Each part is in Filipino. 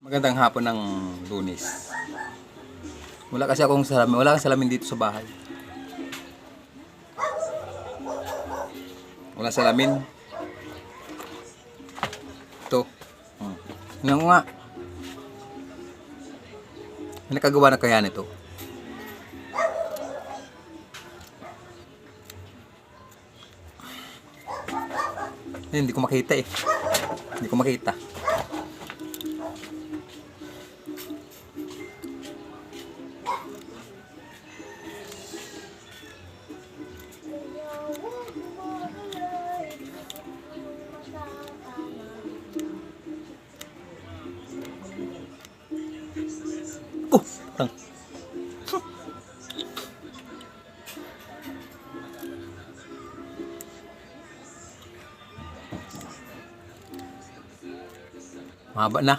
Magandang hapon ng lunis. Wala kasi akong salamin. Wala kang salamin dito sa bahay. Wala salamin. Ito. Hmm. Ko nga. Nakagawa na kaya nito? Eh, hindi ko makita eh. Hindi ko makita. Oh. Mahaba na.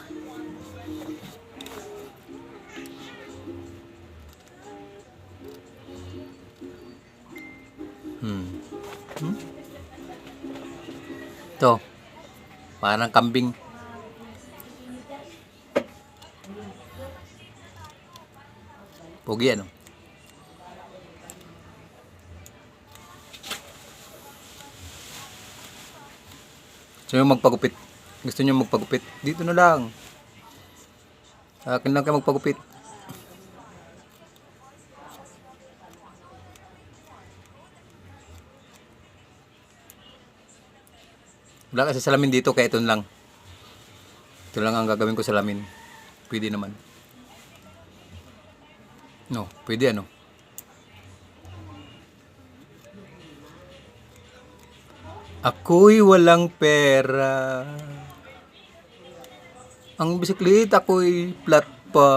Hmm. Hmm? Ito. Parang kambing. Pogi ano? Gusto nyo magpagupit? Gusto nyo magpagupit? Dito na lang. Sa akin lang kayo magpagupit. Wala kasi salamin dito kaya ito lang. Ito lang ang gagawin ko salamin. Pwede naman. No, pwede ano. Ako'y walang pera. Ang bisikleta ko'y flat pa.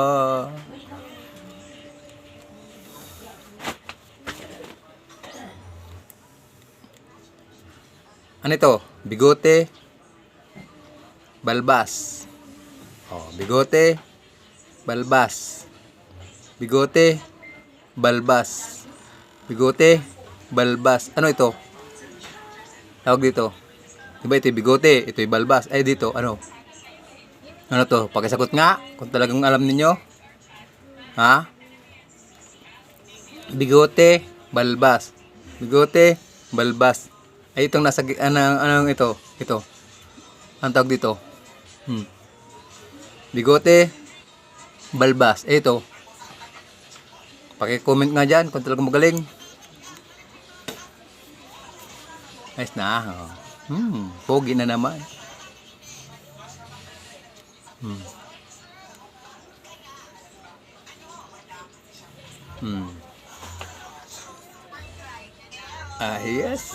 Ano ito? Bigote. Balbas. Oh, bigote. Balbas. Bigote. Balbas. Bigote. Balbas. Ano ito? Tawag dito. Diba ito yung bigote, ito yung balbas. Ay dito, ano? Ano to? Pakisagot nga, kung talagang alam ninyo. Ha? Bigote, balbas. Bigote, balbas. Ay itong nasa, anong, anong ito? Ito. Ang tawag dito? Hmm. Bigote, balbas. Eh ito. Paki-comment nga dyan kung talagang magaling. Ayos na. Oh. Hmm, pogi na naman. Hmm. Hmm. Ah, yes.